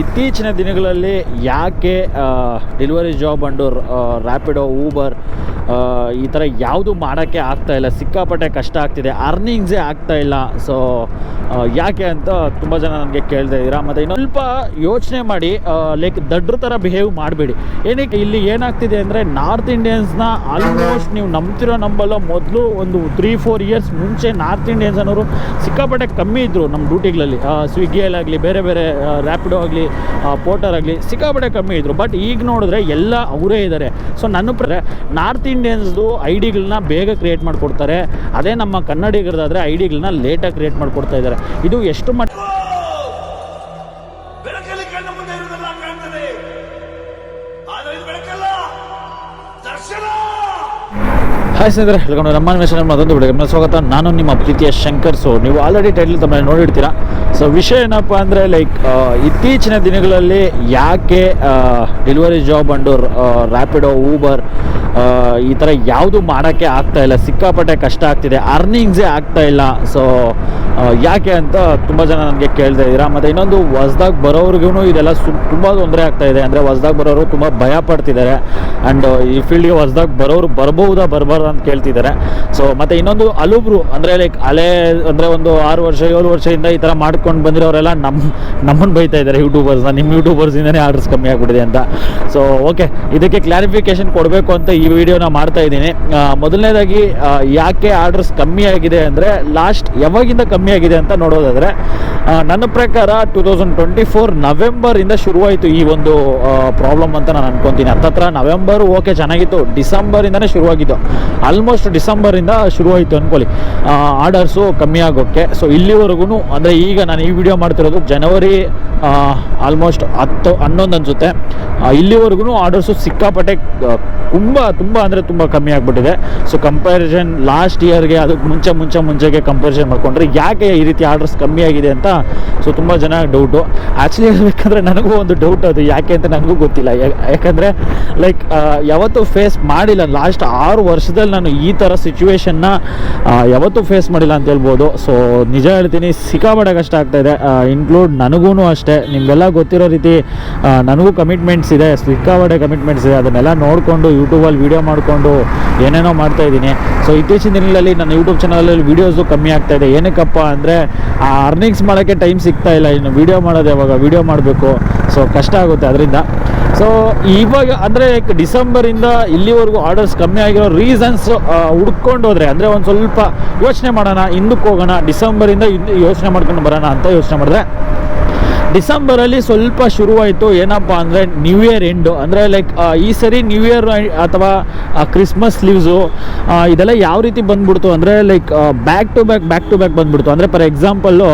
ಇತ್ತೀಚಿನ ದಿನಗಳಲ್ಲಿ ಯಾಕೆ delivery job and Rapido Uber ಈ ಥರ ಯಾವುದು ಮಾಡೋಕ್ಕೆ ಆಗ್ತಾ ಇಲ್ಲ. ಸಿಕ್ಕಾಪಟ್ಟೆ ಕಷ್ಟ ಆಗ್ತಿದೆ. ಅರ್ನಿಂಗ್ಸೇ ಆಗ್ತಾ ಇಲ್ಲ. ಸೊ ಯಾಕೆ ಅಂತ ತುಂಬ ಜನ ನನಗೆ ಕೇಳ್ತಾ ಇದ್ದೀರಾ? ಮತ್ತು ಇನ್ನೊಂದು ಸ್ವಲ್ಪ ಯೋಚನೆ ಮಾಡಿ ಲೈಕ್ ದಡ್ರ ಥರ ಬಿಹೇವ್ ಮಾಡಬೇಡಿ. ಏನಕ್ಕೆ ಇಲ್ಲಿ ಏನಾಗ್ತಿದೆ ಅಂದರೆ ನಾರ್ತ್ ಇಂಡಿಯನ್ಸ್ನ ಆಲ್ಮೋಸ್ಟ್ ನೀವು ನಂಬ್ತಿರೋ ನಂಬಲ್ಲೋ ಮೊದಲು ಒಂದು ತ್ರೀ ಫೋರ್ ಇಯರ್ಸ್ ಮುಂಚೆ ನಾರ್ತ್ ಇಂಡಿಯನ್ಸ್ ಅನ್ನೋರು ಸಿಕ್ಕಾಪಟ್ಟೆ ಕಮ್ಮಿ ಇದ್ದರು ನಮ್ಮ ಡ್ಯೂಟಿಗಳಲ್ಲಿ. ಸ್ವಿಗ್ಗಿಯಲ್ಲಾಗಲಿ ಬೇರೆ ಬೇರೆ ರ್ಯಾಪಿಡೋ ಆಗಲಿ ಪೋರ್ಟರ್ ಆಗಲಿ ಸಿಕ್ಕಾಪಟ್ಟೆ ಕಮ್ಮಿ ಇದ್ದರು ಬಟ್ ಈಗ ನೋಡಿದ್ರೆ ಎಲ್ಲ ಅವರೇ ಇದ್ದಾರೆ. ಸೊ ನನ್ನ ನಾರ್ತ್ ಇಂಡಿಯನ್ಸ್ದು ಐ ಡಿಗಳನ್ನ ಬೇಗ ಕ್ರಿಯೇಟ್ ಮಾಡಿಕೊಡ್ತಾರೆ. ಅದೇ ನಮ್ಮ ಕನ್ನಡಿಗರದಾದರೆ ಐ ಡಿಗಳನ್ನ ಲೇಟಾಗಿ ಕ್ರಿಯೇಟ್ ಮಾಡಿಕೊಡ್ತಾ ಇದ್ದಾರೆ ಇದು ಎಷ್ಟು ಮಟ್ಟ ಹಾಯ್ ಸ್ನೇಹಿತರೆ ಹೇಳ್ಕೊಂಡು ನಮ್ಮ ಮಿಷನ್ ಮತ್ತೊಂದು ಬಿಡುಗಡೆ ಸ್ವಾಗತ. ನಾನು ನಿಮ್ಮ ಪ್ರೀತಿಯ ಶಂಕರ್. ಸೊ ನೀವು ಆಲ್ರೆಡಿ ಟೈಟ್ಲ್ ತಮ್ಮ ನೋಡಿರ್ತೀರಾ. ಸೊ ವಿಷಯ ಏನಪ್ಪ ಅಂದರೆ ಲೈಕ್ ಇತ್ತೀಚಿನ ದಿನಗಳಲ್ಲಿ ಯಾಕೆ delivery job and Rapido Uber ಈ ಥರ ಯಾವುದು ಮಾಡೋಕ್ಕೆ ಆಗ್ತಾ ಇಲ್ಲ. ಸಿಕ್ಕಾಪಟ್ಟೆ ಕಷ್ಟ ಆಗ್ತಿದೆ. ಅರ್ನಿಂಗ್ಸೇ ಆಗ್ತಾ ಇಲ್ಲ. ಸೊ ಯಾಕೆ ಅಂತ ತುಂಬ ಜನ ನನಗೆ ಕೇಳ್ತಾ ಇದ್ದೀರಾ. ಮತ್ತು ಇನ್ನೊಂದು, ಹೊಸ್ದಾಗಿ ಬರೋರಿಗೂ ಇದೆಲ್ಲ ಸು ತುಂಬ ತೊಂದರೆ ಆಗ್ತಾ ಇದೆ. ಅಂದರೆ ಹೊಸ್ದಾಗಿ ಬರೋರು ತುಂಬ ಭಯ ಪಡ್ತಿದ್ದಾರೆ. ಆ್ಯಂಡ್ ಈ ಫೀಲ್ಡ್ಗೆ ಹೊಸ್ದಾಗಿ ಬರೋರು ಬರ್ಬೋದಾ, ಬರಬಾರ್ದು ಅಂತ ಕೇಳ್ತಿದ್ದಾರೆ. ಸೊ ಮತ್ತು ಇನ್ನೊಂದು, ಅಲುಬ್ರು, ಅಂದರೆ ಲೈಕ್ ಹಳೆ ಅಂದರೆ ಒಂದು ಆರು ವರ್ಷ, ಏಳು ವರ್ಷದಿಂದ ಈ ಥರ ಮಾಡ್ಕೊಂಡು ಬಂದಿರೋರೆಲ್ಲ ನಮ್ಮ ನಮ್ಮನ್ನು ಬೈತಾ ಇದ್ದಾರೆ ಯೂಟ್ಯೂಬರ್ಸ್ನ ನಿಮ್ಮ ಯೂಟ್ಯೂಬರ್ಸಿಂದನೇ ಆರ್ಡರ್ಸ್ ಕಮ್ಮಿ ಆಗಿಬಿಟ್ಟಿದೆ ಅಂತ. ಸೊ ಓಕೆ ಇದಕ್ಕೆ ಕ್ಲಾರಿಫಿಕೇಶನ್ ಕೊಡಬೇಕು ಅಂತ ಈ ವಿಡಿಯೋನ ಮಾಡ್ತಾ ಇದ್ದೀನಿ. ಮೊದಲನೇದಾಗಿ ಯಾಕೆ ಆರ್ಡರ್ಸ್ ಕಮ್ಮಿ ಆಗಿದೆ ಅಂದರೆ, ಲಾಸ್ಟ್ ಯಾವಾಗಿಂದ ಕಮ್ಮಿ ಆಗಿದೆ ಅಂತ ನೋಡೋದಾದರೆ ನನ್ನ ಪ್ರಕಾರ ಟೂ ತೌಸಂಡ್ ಟ್ವೆಂಟಿ ಫೋರ್ ನವೆಂಬರಿಂದ ಶುರುವಾಯಿತು ಈ ಒಂದು ಪ್ರಾಬ್ಲಮ್ ಅಂತ ನಾನು ಅನ್ಕೊತೀನಿ. ಹತ್ತತ್ರ ನವೆಂಬರ್, ಓಕೆ, ಚೆನ್ನಾಗಿತ್ತು. ಡಿಸೆಂಬರಿಂದನೇ ಶುರುವಾಗಿತ್ತು ಆಲ್ಮೋಸ್ಟ್ ಡಿಸೆಂಬರಿಂದ ಶುರುವಾಯಿತು ಅಂದ್ಕೊಳ್ಳಿ ಆರ್ಡರ್ಸು ಕಮ್ಮಿ ಆಗೋಕ್ಕೆ. ಸೊ ಇಲ್ಲಿವರೆಗೂ ಅಂದರೆ ಈಗ ನಾನು ಈ ವಿಡಿಯೋ ಮಾಡ್ತಿರೋದು ಜನವರಿ ಆಲ್ಮೋಸ್ಟ್ ಹತ್ತು, ಹನ್ನೊಂದು ಅನಿಸುತ್ತೆ. ಇಲ್ಲಿವರೆಗೂ ಆರ್ಡರ್ಸು ಸಿಕ್ಕಾಪಟ್ಟೆ ತುಂಬ ತುಂಬ ಅಂದರೆ ತುಂಬ ಕಮ್ಮಿ ಆಗಿಬಿಟ್ಟಿದೆ. ಸೊ ಕಂಪ್ಯಾರಿಸನ್ ಲಾಸ್ಟ್ ಇಯರ್ಗೆ ಅದಕ್ಕೆ ಮುಂಚೆ ಮುಂಚೆ, ಮುಂಚೆಗೆ ಕಂಪ್ಯಾರಿಸನ್ ಮಾಡಿಕೊಂಡ್ರೆ ಯಾಕೆ ಈ ರೀತಿ ಆರ್ಡರ್ಸ್ ಕಮ್ಮಿ ಆಗಿದೆ ಅಂತ ಸೊ ತುಂಬ ಜನ ಡೌಟು ಆ್ಯಕ್ಚುಲಿ ಹೇಳ್ಬೇಕಂದ್ರೆ ನನಗೂ ಒಂದು ಡೌಟ್ ಅದು, ಯಾಕೆ ಅಂತ ನನಗೂ ಗೊತ್ತಿಲ್ಲ. ಯಾಕಂದರೆ ಲೈಕ್ ಯಾವತ್ತೂ ಫೇಸ್ ಮಾಡಿಲ್ಲ. ಲಾಸ್ಟ್ ಆರು ವರ್ಷದಲ್ಲಿ ನಾನು ಈ ಥರ ಸಿಚುವೇಶನ್ನ ಯಾವತ್ತೂ ಫೇಸ್ ಮಾಡಿಲ್ಲ ಅಂತ ಹೇಳ್ಬೋದು. ಸೊ ನಿಜ ಹೇಳ್ತೀನಿ, ಸಿಕ್ಕಾಪಟ್ಟೆ ಕಷ್ಟ ಆಗ್ತಾ ಇದೆ. ಇನ್ಕ್ಲೂಡ್ ನನಗೂ ಅಷ್ಟೇ. ನಿಮಗೆಲ್ಲ ಗೊತ್ತಿರೋ ರೀತಿ ನನಗೂ ಕಮಿಟ್ಮೆಂಟ್ಸ್ ಇದೆ. ಸಿಕ್ಕಾಪಟ್ಟೆ ಕಮಿಟ್ಮೆಂಟ್ಸ್ ಇದೆ. ಅದನ್ನೆಲ್ಲ ನೋಡಿಕೊಂಡು ಯೂಟ್ಯೂಬಲ್ಲಿ ವೀಡಿಯೋ ಮಾಡಿಕೊಂಡು ಏನೇನೋ ಮಾಡ್ತಾ ಇದ್ದೀನಿ. ಸೊ ಇತ್ತೀಚಿನ ದಿನಗಳಲ್ಲಿ ನನ್ನ ಯೂಟ್ಯೂಬ್ ಚಾನಲಲ್ಲಿ ವೀಡಿಯೋಸು ಕಮ್ಮಿ ಆಗ್ತಾ ಇದೆ. ಏನಕ್ಕಪ್ಪ ಅಂದರೆ, ಆ ಅರ್ನಿಂಗ್ಸ್ ಮಾಡೋಕ್ಕೆ ಟೈಮ್ ಸಿಗ್ತಾ ಇಲ್ಲ. ಇನ್ನು ವೀಡಿಯೋ ಮಾಡೋದು ಯಾವಾಗ? ವೀಡಿಯೋ ಮಾಡಬೇಕು. ಸೊ ಕಷ್ಟ ಆಗುತ್ತೆ ಅದರಿಂದ. ಸೊ ಇವಾಗ ಅಂದರೆ ಡಿಸೆಂಬರಿಂದ ಇಲ್ಲಿವರೆಗೂ ಆರ್ಡರ್ಸ್ ಕಮ್ಮಿ ಆಗಿರೋ ರೀಸನ್ಸ್ ಹುಡ್ಕೊಂಡು ಹೋದರೆ, ಅಂದರೆ ಒಂದು ಸ್ವಲ್ಪ ಯೋಚನೆ ಮಾಡೋಣ, ಹಿಂದಕ್ಕೆ ಹೋಗೋಣ ಡಿಸೆಂಬರಿಂದ ಯೋಚನೆ ಮಾಡ್ಕೊಂಡು ಬರೋಣ ಅಂತ ಯೋಚನೆ ಮಾಡಿದ್ರೆ ಡಿಸೆಂಬರಲ್ಲಿ ಸ್ವಲ್ಪ ಶುರುವಾಯಿತು. ಏನಪ್ಪ ಅಂದರೆ ನ್ಯೂ ಇಯರ್ ಎಂಡು ಅಂದರೆ ಲೈಕ್ ಈ ಸರಿ ನ್ಯೂ ಇಯರ್ ಅಥವಾ ಕ್ರಿಸ್ಮಸ್ ಲೀವ್ಸು ಇದೆಲ್ಲ ಯಾವ ರೀತಿ ಬಂದ್ಬಿಡ್ತು ಅಂದರೆ like back to back back to back ಬಂದ್ಬಿಡ್ತು. ಅಂದರೆ ಫಾರ್ ಎಕ್ಸಾಂಪಲ್ಲು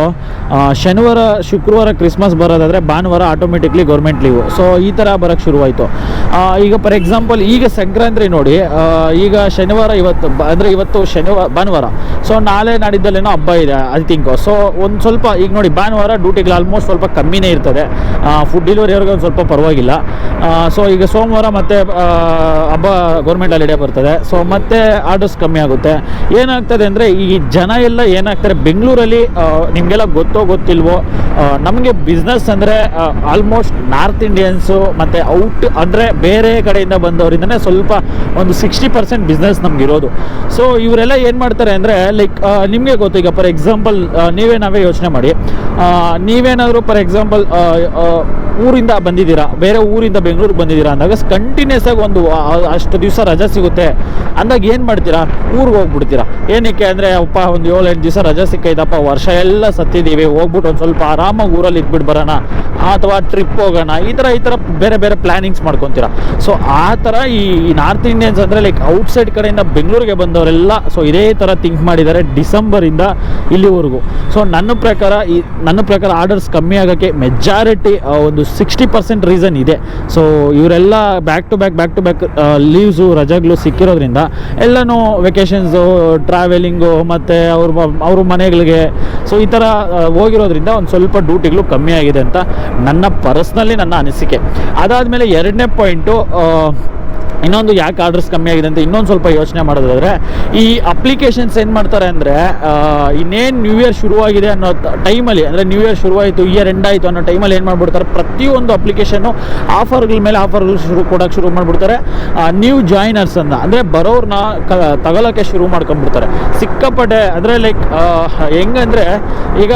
ಶನಿವಾರ, ಶುಕ್ರವಾರ ಕ್ರಿಸ್ಮಸ್ ಬರೋದಾದರೆ ಭಾನುವಾರ ಆಟೋಮೆಟಿಕ್ಲಿ ಗೌರ್ಮೆಂಟ್ ಲೀವು ಸೊ ಈ ಥರ ಬರೋಕ್ಕೆ ಶುರುವಾಯಿತು. ಈಗ ಫಾರ್ ಎಕ್ಸಾಂಪಲ್ ಈಗ ಸಂಕ್ರಾಂತಿ ನೋಡಿ ಈಗ ಶನಿವಾರ ಇವತ್ತು ಅಂದರೆ ಇವತ್ತು ಶನಿವಾರ, ಭಾನುವಾರ. ಸೊ ನಾಳೆ ನಾಡಿದ್ದಲ್ಲೇನೋ ಹಬ್ಬ ಇದೆ ಐ ಥಿಂಕ್ ಸೊ ಒಂದು ಸ್ವಲ್ಪ, ಈಗ ನೋಡಿ, ಭಾನುವಾರ ಡ್ಯೂಟಿಗಳು ಆಲ್ಮೋಸ್ಟ್ ಸ್ವಲ್ಪ ಕಮ್ಮಿನೇ ಇರ್ತದೆ. ಫುಡ್ ಡೆಲಿವರಿಯವ್ರಿಗೆ ಒಂದು ಸ್ವಲ್ಪ ಪರವಾಗಿಲ್ಲ. ಸೊ ಈಗ ಸೋಮವಾರ ಮತ್ತೆ ಹಬ್ಬ ಗೌರ್ಮೆಂಟ್ ಹಾಲಿಡೇ ಬರ್ತದೆ. ಸೊ ಮತ್ತೆ ಆರ್ಡರ್ಸ್ ಕಮ್ಮಿ ಆಗುತ್ತೆ. ಏನಾಗ್ತದೆ ಅಂದರೆ ಈ ಜನ ಎಲ್ಲ ಏನಾಗ್ತಾರೆ, ಬೆಂಗಳೂರಲ್ಲಿ ನಿಮಗೆಲ್ಲ ಗೊತ್ತೋ ಗೊತ್ತಿಲ್ವೋ ನಮಗೆ ಬಿಸ್ನೆಸ್ ಅಂದರೆ ಆಲ್ಮೋಸ್ಟ್ ನಾರ್ತ್ ಇಂಡಿಯನ್ಸು ಮತ್ತು ಔಟ್ ಅಂದರೆ ಬೇರೆ ಕಡೆಯಿಂದ ಬಂದವರಿಂದನೇ ಸ್ವಲ್ಪ ಒಂದು ಸಿಕ್ಸ್ಟಿ ಪರ್ಸೆಂಟ್ ಬಿಸ್ನೆಸ್ ನಮಗಿರೋದು ಸೊ ಇವರೆಲ್ಲ ಏನು ಮಾಡ್ತಾರೆ ಅಂದರೆ ಲೈಕ್ ನಿಮಗೆ ಗೊತ್ತು, ಈಗ ಫಾರ್ ಎಕ್ಸಾಂಪಲ್ ನೀವೇ ನಾವೇ ಯೋಚನೆ ಮಾಡಿ. ನೀವೇನಾದರೂ for example example uh, uh, ಊರಿಂದ ಬಂದಿದ್ದೀರಾ? ಬೇರೆ ಊರಿಂದ ಬೆಂಗಳೂರಿಗೆ ಬಂದಿದ್ದೀರಾ? ಅಂದಾಗ ಕಂಟಿನ್ಯೂಸ್ ಆಗಿ ಒಂದು ಅಷ್ಟು ದಿವಸ ರಜೆ ಸಿಗುತ್ತೆ. ಅಂದಾಗ ಏನು ಮಾಡ್ತೀರಾ? ಊರಿಗೆ ಹೋಗ್ಬಿಡ್ತೀರಾ? ಏನಕ್ಕೆ ಅಂದರೆ, ಅಪ್ಪ, ಒಂದು ಏಳು ಎಂಟು ದಿವಸ ರಜೆ ಸಿಕ್ಕೈತಪ್ಪ, ವರ್ಷ ಎಲ್ಲ ಸತ್ತಿದ್ದೀವಿ ಹೋಗ್ಬಿಟ್ಟು ಒಂದು ಸ್ವಲ್ಪ ಆರಾಮಾಗಿ ಊರಲ್ಲಿ ಇದ್ಬಿಟ್ಟು ಬರೋಣ, ಅಥವಾ ಟ್ರಿಪ್ ಹೋಗೋಣ, ಈ ಥರ ಈ ಥರ ಬೇರೆ ಬೇರೆ ಪ್ಲ್ಯಾನಿಂಗ್ಸ್ ಮಾಡ್ಕೊತೀರಾ? ಸೊ ಆ ಥರ ಈ ನಾರ್ತ್ ಇಂಡಿಯನ್ಸ್ ಅಂದರೆ ಲೈಕ್ ಔಟ್ಸೈಡ್ ಕಡೆಯಿಂದ ಬೆಂಗಳೂರಿಗೆ ಬಂದವರೆಲ್ಲ ಸೊ ಇದೇ ಥರ ಥಿಂಕ್ ಮಾಡಿದ್ದಾರೆ ಡಿಸೆಂಬರಿಂದ ಇಲ್ಲಿವರೆಗೂ. ಸೊ ನನ್ನ ಪ್ರಕಾರ ಈ, ನನ್ನ ಪ್ರಕಾರ ಆರ್ಡರ್ಸ್ ಕಮ್ಮಿ ಆಗೋಕ್ಕೆ ಮೆಜಾರಿಟಿ ಒಂದು ಸಿಕ್ಸ್ಟಿ ಪರ್ಸೆಂಟ್ ರೀಸನ್ ಇದೆ. ಸೊ ಇವರೆಲ್ಲ back to back back to back leaves ರಜಾಗಳು ಸಿಕ್ಕಿರೋದ್ರಿಂದ ಎಲ್ಲನೂ ವೆಕೇಷನ್ಸು ಟ್ರಾವೆಲಿಂಗು ಮತ್ತು ಅವ್ರ ಅವ್ರ ಮನೆಗಳಿಗೆ. ಸೊ ಈ ಥರ ಹೋಗಿರೋದ್ರಿಂದ ಒಂದು ಸ್ವಲ್ಪ ಡ್ಯೂಟಿಗಳು ಕಮ್ಮಿ ಆಗಿದೆ ಅಂತ ನನ್ನ ಪರ್ಸ್ನಲಿ ನನ್ನ ಅನಿಸಿಕೆ. ಅದಾದಮೇಲೆ ಎರಡನೇ ಪಾಯಿಂಟು ಇನ್ನೊಂದು ಯಾಕೆ ಆರ್ಡರ್ಸ್ ಕಮ್ಮಿ ಆಗಿದೆ ಅಂತ ಇನ್ನೊಂದು ಸ್ವಲ್ಪ ಯೋಚನೆ ಮಾಡೋದಾದ್ರೆ, ಈ ಅಪ್ಲಿಕೇಶನ್ಸ್ ಏನು ಮಾಡ್ತಾರೆ ಅಂದರೆ ಇನ್ನೇನು ನ್ಯೂ ಇಯರ್ ಶುರುವಾಗಿದೆ ಅನ್ನೋ ಟೈಮಲ್ಲಿ ಅಂದರೆ ನ್ಯೂ ಇಯರ್ ಶುರುವಾಯಿತು ಇಯರ್ ಎಂಡ್ ಆಯಿತು ಅನ್ನೋ ಟೈಮಲ್ಲಿ ಏನು ಮಾಡ್ಬಿಡ್ತಾರೆ, ಪ್ರತಿಯೊಂದು ಅಪ್ಲಿಕೇಶನ್ನು ಆಫರ್ಗಳ ಮೇಲೆ ಆಫರ್ಗಳು ಶುರು ಕೊಡೋಕ್ಕೆ ಶುರು ಮಾಡಿಬಿಡ್ತಾರೆ. ನ್ಯೂ ಜಾಯಿನರ್ಸ್ ಅಂತ ಅಂದರೆ ಬರೋರ್ನ ಕ ತಗೊಳ್ಳೋಕ್ಕೆ ಶುರು ಮಾಡ್ಕೊಂಡ್ಬಿಡ್ತಾರೆ. ಸಿಕ್ಕಾಪಟ್ಟೆ, ಅಂದರೆ ಲೈಕ್ ಹೆಂಗಂದರೆ, ಈಗ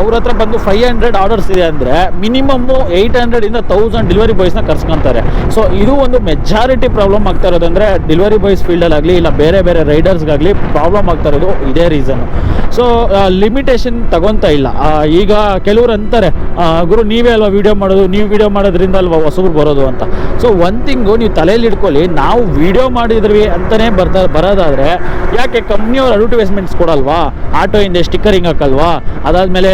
ಅವ್ರ ಹತ್ರ ಬಂದು ಫೈವ್ ಹಂಡ್ರೆಡ್ ಆರ್ಡರ್ಸ್ ಇದೆ ಅಂದರೆ ಮಿನಿಮಮ್ಮು ಏಯ್ಟ್ ಹಂಡ್ರೆಡಿಂದ ತೌಸಂಡ್ ಡೆಲಿವರಿ ಬಾಯ್ಸ್ನ ಕರ್ಸ್ಕೊಂತಾರೆ. ಸೊ ಇದು ಒಂದು ಮೆಜಾರಿಟಿ ಪ್ರಾಬ್ಲಮ್ ಆಗ್ತಾ ಇರೋದಂದರೆ ಡೆಲಿವರಿ ಬಾಯ್ಸ್ ಫೀಲ್ಡಲ್ಲಾಗಲಿ ಇಲ್ಲ ಬೇರೆ ಬೇರೆ ರೈಡರ್ಸ್ಗಾಗಲಿ ಪ್ರಾಬ್ಲಮ್ ಆಗ್ತಾ ಇರೋದು ಇದೇ ರೀಸನ್ ಸೊ ಲಿಮಿಟೇಷನ್ ತಗೊತಾ ಇಲ್ಲ. ಈಗ ಕೆಲವರು ಅಂತಾರೆ ಗುರು, ನೀವೇ ಅಲ್ವಾ ವಿಡಿಯೋ ಮಾಡೋದು? ನೀವು ವಿಡಿಯೋ ಮಾಡೋದ್ರಿಂದ ಅಲ್ವಾ ಹೊಸಬ್ರು ಬರೋದು ಅಂತ? ಸೊ ಒನ್ ತಿಂಗು ನೀವು ತಲೆಯಲ್ಲಿ ಇಟ್ಕೊಳ್ಳಿ, ನಾವು ವಿಡಿಯೋ ಮಾಡಿದ್ವಿ ಅಂತಲೇ ಬರ್ತಾ, ಬರೋದಾದರೆ ಯಾಕೆ ಕಂಪ್ನಿಯವ್ರು ಅಡ್ವರ್ಟೈಸ್ಮೆಂಟ್ಸ್ ಕೊಡಲ್ವಾ? ಆಟೋ ಹಿಂದೆ ಸ್ಟಿಕ್ಕರಿಂಗ್ ಹಾಕಲ್ವಾ? ಅದಾದಮೇಲೆ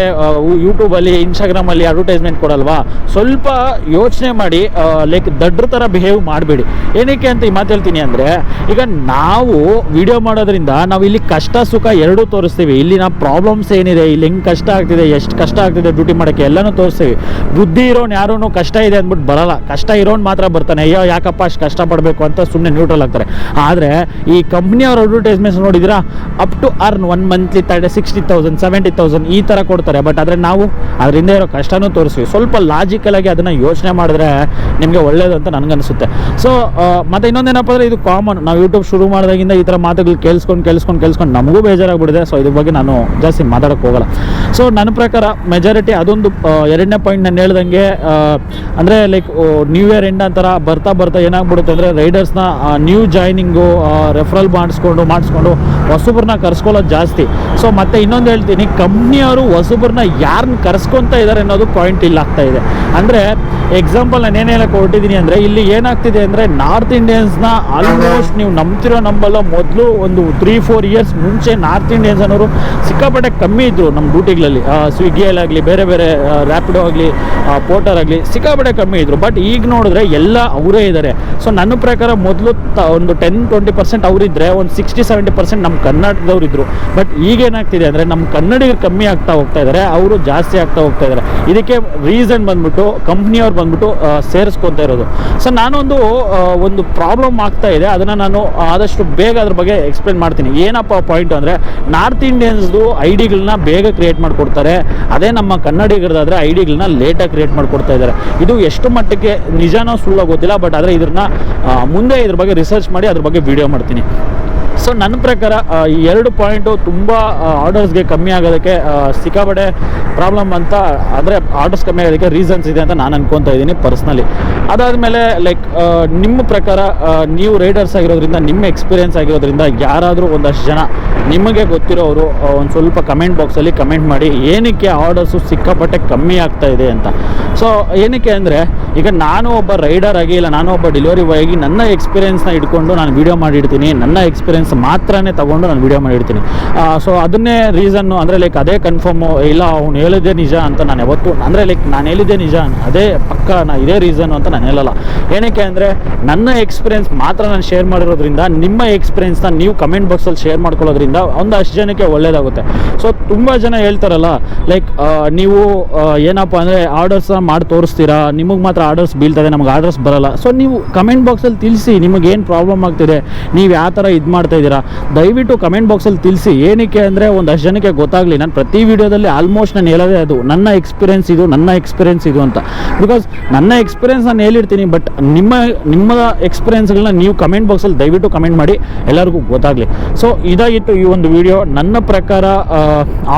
ಯೂಟ್ಯೂಬಲ್ಲಿ ಇನ್ಸ್ಟಾಗ್ರಾಮಲ್ಲಿ ಅಡ್ವರ್ಟೈಸ್ಮೆಂಟ್ ಕೊಡಲ್ವಾ? ಸ್ವಲ್ಪ ಯೋಚನೆ ಮಾಡಿ ಲೈಕ್ ದಡ್ರ ಥರ ಬಿಹೇವ್ ಮಾಡಬೇಡಿ. ಏನಕ್ಕೆ ಅಂತ ಈ ಮಾತು ಹೇಳ್ತೀನಿ ಅಂದರೆ, ಈಗ ನಾವು ವಿಡಿಯೋ ಮಾಡೋದ್ರಿಂದ ನಾವು ಇಲ್ಲಿ ಕಷ್ಟ ಸುಖ ಎರಡೂ ತೋರಿಸ್ತೀವಿ. ಇಲ್ಲಿನ ಪ್ರಾಬ್ಲಮ್ಸ್ ಏನಿದೆ, ಇಲ್ಲಿ ಹೆಂಗೆ ಕಷ್ಟ ಆಗ್ತಿದೆ, ಎಷ್ಟು ಕಷ್ಟ ಆಗ್ತಿದೆ ಡ್ಯೂಟಿ ಮಾಡೋಕ್ಕೆ ಎಲ್ಲನೂ ತೋರಿಸ್ತೀವಿ. ಬುದ್ಧಿ ಇರೋನು ಯಾರೂ ಕಷ್ಟ ಇದೆ ಅಂದ್ಬಿಟ್ಟು ಬರಲ್ಲ. ಕಷ್ಟ ಇರೋನು ಮಾತ್ರ ಬರ್ತಾನೆ. ಅಯ್ಯೋ, ಯಾಕಪ್ಪ ಅಷ್ಟು ಕಷ್ಟಪಡಬೇಕು ಅಂತ ಸುಮ್ಮನೆ ನ್ಯೂಟ್ರಲ್ ಆಗ್ತಾರೆ. ಆದರೆ ಈ ಕಂಪ್ನಿಯವ್ರ advertisements ನೋಡಿದಿರಾ up to earn one monthly thirty sixty thousand seventy thousand ಈ ಥರ ಕೊಡ್ತಾರೆ. ಬಟ್ ಆದರೆ ನಾವು ಅದರಿಂದ ಇರೋ ಕಷ್ಟನೂ ತೋರಿಸ್ತೀವಿ. ಸ್ವಲ್ಪ ಲಾಜಿಕಲ್ ಆಗಿ ಅದನ್ನು ಯೋಚನೆ ಮಾಡಿದ್ರೆ ನಿಮಗೆ ಒಳ್ಳೇದು ಅಂತ ನನಗನ್ಸುತ್ತೆ. ಸೊ ಮತ್ತೆ ಇನ್ನೊಂದೇನಪ್ಪ ಅಂದರೆ ಇದು ಕಾಮನ್ ನಾವು ಯೂಟ್ಯೂಬ್ ಶುರು ಮಾಡಿದಾಗಿಂದ ಈ ಥರ ಮಾತುಗಳು ಕೇಳಿಸ್ಕೊಂಡು ಕೇಳಿಸ್ಕೊಂಡು ಕೇಳಿಸ್ಕೊಂಡು ನಮಗೂ ಬೇಜಾರಾಗ್ಬಿಟ್ಟಿದೆ. ಸೊ ಇದ್ರ ಬಗ್ಗೆ ನಾನು ಜಾಸ್ತಿ ಮಾತಾಡೋಕ್ಕೆ ಹೋಗಲ್ಲ. ಸೊ ನನ್ನ ಪ್ರಕಾರ ಮೆಜಾರಿಟಿ ಅದೊಂದು ಎರಡನೇ ಪಾಯಿಂಟ್ ನಾನು ಹೇಳ್ದಂಗೆ ಅಂದರೆ ಲೈಕ್ ನ್ಯೂ ಇಯರ್ ಎಂಡ್ ಅಂತರ ಬರ್ತಾ ಬರ್ತಾ ಏನಾಗ್ಬಿಡುತ್ತೆ ಅಂದರೆ ರೈಡರ್ಸ್ನ ನ್ಯೂ ಜಾಯ್ನಿಂಗು ರೆಫರಲ್ ಮಾಡಿಸ್ಕೊಂಡು ಮಾಡಿಸ್ಕೊಂಡು ಹೊಸಬ್ರನ್ನ ಕರ್ಸ್ಕೊಳ್ಳೋದು ಜಾಸ್ತಿ. ಸೊ ಮತ್ತೆ ಇನ್ನೊಂದು ಹೇಳ್ತೀನಿ ಕಂಪ್ನಿಯವರು ಹೊಸಬ್ರನ್ನ ಯಾರನ್ನ ಕರ್ಸ್ಕೊತಾ ಇದ್ದಾರೆ ಅನ್ನೋದು ಪಾಯಿಂಟ್ ಇಲ್ಲಿ ಆಗ್ತಾ ಇದೆ. ಅಂದರೆ ಎಕ್ಸಾಂಪಲ್ ನಾನು ಏನು ಹೇಳಕ್ಕೆ ಹೊರಟಿದ್ದೀನಿ ಅಂದರೆ ಇಲ್ಲಿ ಏನಾಗ್ತಿದೆ ಅಂದರೆ ನಾರ್ತ್ ಇಂಡಿಯನ್ಸ್ನ ಆಲ್ಮೋಸ್ಟ್ ನೀವು ನಂಬ್ತಿರೋ ನಂಬಲ್ಲ ಮೊದಲು ಒಂದು ತ್ರೀ ಫೋರ್ ಇಯರ್ಸ್ ಮುಂಚೆ ನಾರ್ತ್ ಇಂಡಿಯನ್ಸ್ ಅನ್ನೋರು ಸಿಕ್ಕಾಪಟ್ಟೆ ಕಮ್ಮಿ ಇದ್ದರು ನಮ್ಮ ಡ್ಯೂಟಿಗಳಲ್ಲಿ ಸ್ವಿಗ್ಗಿಯಲ್ಲಾಗಲಿ ಬೇರೆ ಬೇರೆ ರ್ಯಾಪಿಡೋ ಆಗಲಿ ಪೋರ್ಟರ್ ಆಗಲಿ ಸಿಕ್ಕಾಪಟ್ಟೆ ಕಮ್ಮಿ ಇದ್ದರು ಬಟ್ ಈಗ ನೋಡಿದ್ರೆ ಎಲ್ಲ ಅವರೇ ಇದ್ದಾರೆ ಸೊ ನನ್ನ ಪ್ರಕಾರ ಮೊದಲು ತ, ಒಂದು ಟೆನ್ ಟ್ವೆಂಟಿ ಪರ್ಸೆಂಟ್ ಅವರಿದ್ದರೆ ಒಂದು ಸಿಕ್ಸ್ಟಿ ಸೆವೆಂಟಿ ಪರ್ಸೆಂಟ್ ನಮ್ಮ ಕರ್ನಾಟಕದವ್ರು ಇದ್ದರು ಬಟ್ ಈಗ ಏನಾಗ್ತಿದೆ ಅಂದರೆ ನಮ್ಮ ಕನ್ನಡಿಗರು ಕಮ್ಮಿ ಆಗ್ತಾ ಹೋಗ್ತಾ ಇದ್ದಾರೆ ಅವರು ಜಾಸ್ತಿ ಆಗ್ತಾ ಹೋಗ್ತಾ ಇದ್ದಾರೆ ಇದಕ್ಕೆ ರೀಸನ್ ಬಂದ್ಬಿಟ್ಟು ಕಂಪ್ನಿಯವ್ರು ಬಂದ್ಬಿಟ್ಟು ಸೇರಿಸ್ಕೊತಾ ಇರೋದು. ಸೊ ನಾನೊಂದು ಒಂದು ಪ್ರಾಬ್ಲಮ್ ಆಗ್ತಾ ಇದೆ. ಅದನ್ನು ನಾನು ಆದಷ್ಟು ಬೇಗ ಅದ್ರ ಬಗ್ಗೆ ಎಕ್ಸ್ಪ್ಲೇನ್ ಮಾಡ್ತೀನಿ. ಏನಪ್ಪ ಪಾಯಿಂಟ್ ಅಂದರೆ ನಾರ್ತ್ ಇಂಡಿಯನ್ಸ್ದು ಐ ಡಿಗಳನ್ನ ಬೇಗ ಕ್ರಿಯೇಟ್ ಮಾಡಿಕೊಡ್ತಾರೆ. ಅದೇ ನಮ್ಮ ಕನ್ನಡಿಗರದಾದರೆ ಐ ಡಿಗಳನ್ನ ಲೇಟಾಗಿ ಕ್ರಿಯೇಟ್ ಮಾಡಿಕೊಡ್ತಾ ಇದ್ದಾರೆ. ಇದು ಎಷ್ಟು ಮಟ್ಟಕ್ಕೆ ನಿಜಾನೋ ಸುಳ್ಳೋ ಗೊತ್ತಿಲ್ಲ ಬಟ್ ಆದರೆ ಇದನ್ನ ಮುಂದೆ ಇದ್ರ ಬಗ್ಗೆ ರಿಸರ್ಚ್ ಮಾಡಿ ಅದ್ರ ಬಗ್ಗೆ ವಿಡಿಯೋ ಮಾಡ್ತೀನಿ. ಸೊ ನನ್ನ ಪ್ರಕಾರ ಎರಡು ಪಾಯಿಂಟು ತುಂಬ ಆರ್ಡರ್ಸ್ಗೆ ಕಮ್ಮಿ ಆಗೋದಕ್ಕೆ ಸಿಕ್ಕಾಪಡೆ ಪ್ರಾಬ್ಲಮ್ ಅಂತ, ಅಂದರೆ ಆರ್ಡರ್ಸ್ ಕಮ್ಮಿ ಆಗೋದಕ್ಕೆ ರೀಸನ್ಸ್ ಇದೆ ಅಂತ ನಾನು ಅನ್ಕೊತಾ ಇದ್ದೀನಿ ಪರ್ಸ್ನಲಿ. ಅದಾದಮೇಲೆ, ಲೈಕ್ ನಿಮ್ಮ ಪ್ರಕಾರ ನೀವು ರೈಡರ್ಸ್ ಆಗಿರೋದ್ರಿಂದ, ನಿಮ್ಮ ಎಕ್ಸ್ಪೀರಿಯನ್ಸ್ ಆಗಿರೋದ್ರಿಂದ ಯಾರಾದರೂ ಒಂದಷ್ಟು ಜನ ನಿಮಗೆ ಗೊತ್ತಿರೋರು ಒಂದು ಸ್ವಲ್ಪ ಕಮೆಂಟ್ ಬಾಕ್ಸಲ್ಲಿ ಕಮೆಂಟ್ ಮಾಡಿ, ಏನಕ್ಕೆ ಆರ್ಡರ್ಸು ಸಿಕ್ಕಾಪಟ್ಟೆ ಕಮ್ಮಿ ಆಗ್ತಾ ಇದೆ ಅಂತ. ಸೊ ಏನಕ್ಕೆ ಅಂದರೆ, ಈಗ ನಾನು ಒಬ್ಬ ರೈಡರ್ ಆಗಿ ಇಲ್ಲ ನಾನು ಒಬ್ಬ ಡೆಲಿವರಿ ಬಾಯ್ ಆಗಿ ನನ್ನ ಎಕ್ಸ್ಪೀರಿಯೆನ್ಸ್ನ ಇಟ್ಕೊಂಡು ನಾನು ವೀಡಿಯೋ ಮಾಡಿಡ್ತೀನಿ ನನ್ನ ಎಕ್ಸ್ಪೀರಿಯನ್ಸ್ ಮಾತ್ರನೇ ತಗೊಂಡು ನಾನು ವೀಡಿಯೋ ಮಾಡಿಡ್ತೀನಿ ಸೊ ಅದನ್ನೇ ರೀಸನ್ನು ಅಂದರೆ ಲೈಕ್ ಅದೇ ಕನ್ಫರ್ಮು ಇಲ್ಲ ಅವ್ನು ಹೇಳಿದ್ದೆ ನಿಜ ಅಂತ ನಾನು ಯಾವತ್ತು ಅಂದರೆ ಲೈಕ್ ನಾನು ಹೇಳಿದ್ದೆ ನಿಜ ಅದೇ ಪಕ್ಕ ನಾ ಇದೇ ರೀಸನ್ನು ಅಂತ ನಾನು ಹೇಳಲ್ಲ. ಏನಕ್ಕೆ ಅಂದರೆ ನನ್ನ ಎಕ್ಸ್ಪೀರಿಯೆನ್ಸ್ ಮಾತ್ರ ನಾನು ಶೇರ್ ಮಾಡಿರೋದ್ರಿಂದ, ನಿಮ್ಮ ಎಕ್ಸ್ಪೀರಿಯೆನ್ಸ್ನ ನೀವು ಕಮೆಂಟ್ ಬಾಕ್ಸಲ್ಲಿ ಶೇರ್ ಮಾಡ್ಕೊಳ್ಳೋದ್ರಿಂದ ಒಂದು ಅಷ್ಟು ಜನಕ್ಕೆ ಒಳ್ಳೇದಾಗುತ್ತೆ. ಸೊ ತುಂಬ ಜನ ಹೇಳ್ತಾರಲ್ಲ ಲೈಕ್ ನೀವು ಏನಪ್ಪ ಅಂದರೆ ಆರ್ಡರ್ಸ್ನ ಮಾಡಿ ತೋರಿಸ್ತೀರಾ, ನಿಮಗೆ ಮಾತ್ರ ಆರ್ಡರ್ಸ್ ಬೀಳ್ತದೆ, ನಮಗೆ ಆರ್ಡರ್ಸ್ ಬರಲ್ಲ. ಸೊ ನೀವು ಕಮೆಂಟ್ ಬಾಕ್ಸಲ್ಲಿ ತಿಳಿಸಿ ನಿಮಗೇನು ಪ್ರಾಬ್ಲಮ್ ಆಗ್ತಿದೆ, ನೀವು ಯಾವ ಥರ ಇದು ಮಾಡ್ತಾ ಇದ್ದೀರಾ? ದಯವಿಟ್ಟು ಕಮೆಂಟ್ ಬಾಕ್ಸಲ್ಲಿ ತಿಳಿಸಿ, ಏನಕ್ಕೆ ಅಂದರೆ ಒಂದಷ್ಟು ಜನಕ್ಕೆ ಗೊತ್ತಾಗಲಿ. ನಾನು ಪ್ರತಿ ವಿಡಿಯೋದಲ್ಲಿ ಆಲ್ಮೋಸ್ಟ್ ನಾನು ಹೇಳೋದೇ ಅದು, ನನ್ನ ಎಕ್ಸ್ಪೀರಿಯೆನ್ಸ್ ಇದು, ನನ್ನ ಎಕ್ಸ್ಪೀರಿಯೆನ್ಸ್ ಇದು ಅಂತ. ಬಿಕಾಸ್ ನನ್ನ ಎಕ್ಸ್ಪೀರಿಯೆನ್ಸ್ ನಾನು ಹೇಳಿರ್ತೀನಿ ಬಟ್ ನಿಮ್ಮ ನಿಮ್ಮ ಎಕ್ಸ್ಪೀರಿಯೆನ್ಸ್ಗಳನ್ನ ನೀವು ಕಮೆಂಟ್ ಬಾಕ್ಸಲ್ಲಿ ದಯವಿಟ್ಟು ಕಮೆಂಟ್ ಮಾಡಿ, ಎಲ್ಲರಿಗೂ ಗೊತ್ತಾಗಲಿ. ಸೊ ಇದಾಗಿತ್ತು ಈ ಒಂದು ವಿಡಿಯೋ ನನ್ನ ಪ್ರಕಾರ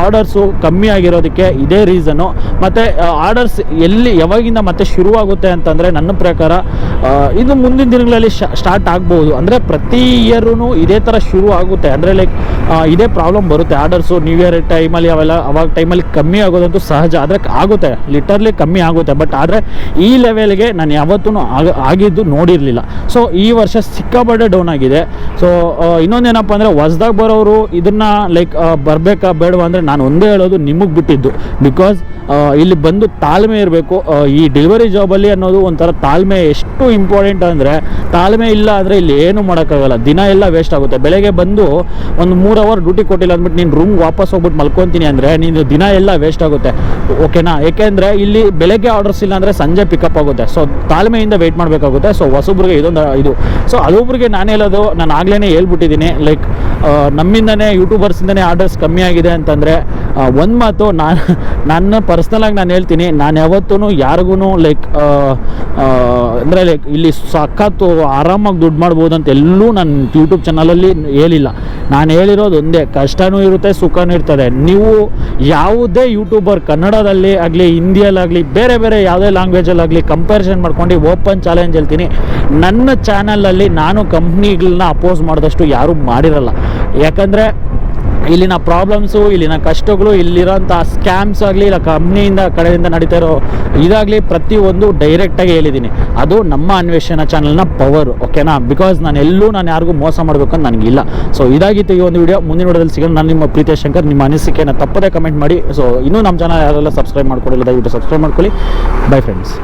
ಆರ್ಡರ್ಸು ಕಮ್ಮಿ ಆಗಿರೋದಕ್ಕೆ ಇದೇ ರೀಸನ್ನು ಮತ್ತು ಆರ್ಡರ್ಸ್ ಎಲ್ಲಿ, ಯಾವಾಗಿಂದ ಮತ್ತೆ ಶುರುವಾಗುತ್ತೆ ಅಂತಂದರೆ ನನ್ನ ಪ್ರಕಾರ ಇದು ಮುಂದಿನ ದಿನಗಳಲ್ಲಿ ಸ್ಟಾರ್ಟ್ ಆಗ್ಬೋದು. ಅಂದರೆ ಪ್ರತಿ ಇಯರೂ ಇದೇ ಥರ ಶುರು ಆಗುತ್ತೆ. ಅಂದರೆ ಲೈಕ್ ಇದೇ ಪ್ರಾಬ್ಲಮ್ ಬರುತ್ತೆ. ಆರ್ಡರ್ಸು ನ್ಯೂ ಇಯರ್ ಟೈಮಲ್ಲಿ ಅವೆಲ್ಲ ಅವಾಗ ಟೈಮಲ್ಲಿ ಕಮ್ಮಿ ಆಗೋದಂತೂ ಸಹಜ. ಆದರೆ ಆಗುತ್ತೆ. ಲಿಟರ್ಲಿ ಕಮ್ಮಿ ಆಗುತ್ತೆ. ಬಟ್ ಆದರೆ ಈ ಲೆವೆಲ್ಗೆ ನಾನು ಯಾವತ್ತೂ ಆಗ, ಆಗಿದ್ದು ನೋಡಿರಲಿಲ್ಲ. ಸೊ ಈ ವರ್ಷ ಸಿಕ್ಕಾಪಟ್ಟೆ ಡೌನ್ ಆಗಿದೆ. ಸೊ ಇನ್ನೊಂದೇನಪ್ಪ ಅಂದರೆ ಹೊಸ್ದಾಗಿ ಬರೋರು ಇದನ್ನು ಲೈಕ್ ಬರಬೇಕಾ ಬೇಡವಾ ಅಂದರೆ ನಾನು ಒಂದೇ ಹೇಳೋದು ನಿಮಗೆ ಬಿಟ್ಟಿದ್ದು. ಬಿಕಾಸ್ ಇಲ್ಲಿ ಬಂದು ತಾಳ್ಮೆ ಇರಬೇಕು. ಈ ಡೆಲಿವರಿ ಜಾಬಲ್ಲಿ ಅನ್ನೋದು ಒಂಥರ ತಾಳ್ಮೆ ಎಷ್ಟು ಇಂಪಾರ್ಟೆಂಟ್ ಅಂದರೆ ತಾಳ್ಮೆ ಇಲ್ಲ ಅಂದರೆ ಇಲ್ಲಿ ಏನು ಮಾಡೋಕ್ಕಾಗಲ್ಲ. ದಿನ ಎಲ್ಲ ವೇಸ್ಟ್ ಆಗುತ್ತೆ. ಬೆಳಗ್ಗೆ ಬಂದು ಒಂದು ಮೂರು ಅವರ್ ಡ್ಯೂಟಿ ಕೊಟ್ಟಿಲ್ಲ ಅಂದ್ಬಿಟ್ಟು ನೀನು ರೂಮ್ಗೆ ವಾಪಸ್ ಹೋಗ್ಬಿಟ್ಟು ಮಲ್ಕೊತೀನಿ ಅಂದರೆ ನೀನು ದಿನ ಎಲ್ಲ ವೇಸ್ಟ್ ಆಗುತ್ತೆ. ಓಕೆನಾ? ಏಕೆಂದರೆ ಇಲ್ಲಿ ಬೆಳಗ್ಗೆ ಆರ್ಡರ್ಸ್ ಇಲ್ಲ ಅಂದರೆ ಸಂಜೆ ಪಿಕಪ್ ಆಗುತ್ತೆ. ಸೊ ತಾಳ್ಮೆಯಿಂದ ವೇಟ್ ಮಾಡಬೇಕಾಗುತ್ತೆ. ಸೊ ಹೊಸೊಬ್ರಿಗೆ ಇದೊಂದು, ಇದು. ಸೊ ಅದೊಬ್ಬರಿಗೆ ನಾನು ಹೇಳೋದು, ನಾನು ಆಗ್ಲೇ ಹೇಳ್ಬಿಟ್ಟಿದ್ದೀನಿ. ಲೈಕ್ ನಮ್ಮಿಂದನೇ ಯೂಟ್ಯೂಬರ್ಸಿಂದನೇ ಆರ್ಡರ್ಸ್ ಕಮ್ಮಿ ಆಗಿದೆ ಅಂತಂದರೆ ಒಂದು ಮಾತು ನಾನು, ನನ್ನ ಪರ್ಸ್ನಲಾಗಿ ನಾನು ಹೇಳ್ತೀನಿ. ನಾನು ಯಾವತ್ತೂ ಯಾರಿಗೂ ಲೈಕ್ ಅಂದರೆ ಲೈಕ್ ಇಲ್ಲಿ ಸಖತ್ತು ಆರಾಮಾಗಿ ದುಡ್ಡು ಮಾಡ್ಬೋದು ಅಂತ ಎಲ್ಲೂ ನನ್ನ ಯೂಟ್ಯೂಬ್ ಚಾನಲಲ್ಲಿ ಹೇಳಿಲ್ಲ. ನಾನು ಹೇಳಿರೋದು ಒಂದೇ ಕಷ್ಟವೂ ಇರುತ್ತೆ, ಸುಖನೂ ಇರ್ತದೆ. ನೀವು ಯಾವುದೇ ಯೂಟ್ಯೂಬರ್ ಕನ್ನಡದಲ್ಲಿ ಆಗಲಿ, ಹಿಂದಿಯಲ್ಲಾಗಲಿ, ಬೇರೆ ಬೇರೆ ಯಾವುದೇ ಲ್ಯಾಂಗ್ವೇಜಲ್ಲಾಗಲಿ ಕಂಪ್ಯಾರಿಸನ್ ಮಾಡ್ಕೊಂಡು ಓಪನ್ ಚಾಲೆಂಜ್ ಹೇಳ್ತೀನಿ. ನನ್ನ ಚಾನಲಲ್ಲಿ ನಾನು ಕಂಪ್ನಿಗಳನ್ನ ಅಪೋಸ್ ಮಾಡಿದಷ್ಟು ಯಾರೂ ಮಾಡಿರಲ್ಲ. ಯಾಕಂದರೆ ಇಲ್ಲಿನ ಪ್ರಾಬ್ಲಮ್ಸು ಇಲ್ಲಿನ ಕಷ್ಟಗಳು ಇಲ್ಲಿರೋಂಥ ಸ್ಕ್ಯಾಮ್ಸ್ ಆಗಲಿ, ಇಲ್ಲ ಕಂಪ್ನಿಯಿಂದ ಕಡೆಯಿಂದ ನಡೀತಾ ಇರೋ ಇದಾಗಲಿ ಪ್ರತಿಯೊಂದು ಡೈರೆಕ್ಟಾಗಿ ಹೇಳಿದ್ದೀನಿ. ಅದು ನಮ್ಮ ಅನ್ವೇಷಣಾ ಚಾನಲ್ನ ಪವರ್ ಓಕೆನಾ ಬಿಕಾಸ್ ನಾನು ಎಲ್ಲೂ ನಾನು ಯಾರಿಗೂ ಮೋಸ ಮಾಡಬೇಕಂತ ನನಗಿಲ್ಲ. ಸೊ ಇದಾಗಿತ್ತು ಈ ಒಂದು ವಿಡಿಯೋ ಮುಂದಿನ ವಿಡಿಯೋದಲ್ಲಿ ಸಿಗೋಣ. ನಾನು ನಿಮ್ಮ ಪ್ರೀತಿಯ ಶಂಕರ್. ನಿಮ್ಮ ಅನಿಸಿಕೆಯನ್ನು ತಪ್ಪದೇ ಕಮೆಂಟ್ ಮಾಡಿ. ಸೊ ಇನ್ನೂ ನಮ್ಮ ಚಾನಲ್ ಯಾರೆಲ್ಲ ಸಬ್ಸ್ಕ್ರೈಬ್ ಮಾಡ್ಕೊಳ್ಳಿ ದಯವಿಟ್ಟು ಸಬ್ಸ್ಕ್ರೈಬ್ ಮಾಡ್ಕೊಳ್ಳಿ. By friends